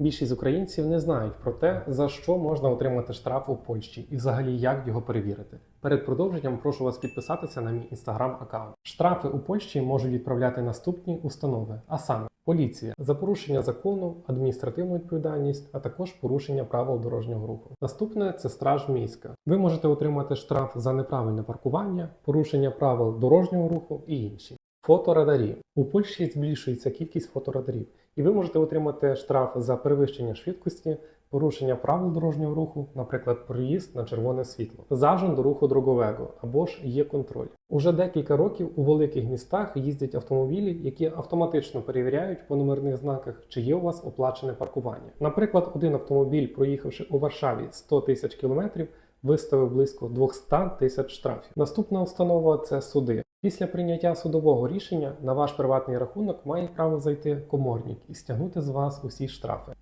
Більшість українців не знають про те, за що можна отримати штраф у Польщі і взагалі як його перевірити. Перед продовженням прошу вас підписатися на мій інстаграм аккаунт. Штрафи у Польщі можуть відправляти наступні установи, а саме поліція за порушення закону, адміністративну відповідальність, а також порушення правил дорожнього руху. Наступне це страж міська. Ви можете отримати штраф за неправильне паркування, порушення правил дорожнього руху і інші. Фоторадарі у Польщі збільшується кількість фоторадарів, і ви можете отримати штраф за перевищення швидкості, порушення правил дорожнього руху, наприклад, проїзд на червоне світло, зажим до руху дрогового або ж є контроль. Уже декілька років у великих містах їздять автомобілі, які автоматично перевіряють по номерних знаках, чи є у вас оплачене паркування. Наприклад, один автомобіль, проїхавши у Варшаві 100 тисяч кілометрів, виставив близько 200 тисяч штрафів. Наступна установа це суди. Після прийняття судового рішення на ваш приватний рахунок має право зайти коморник і стягнути з вас усі штрафи.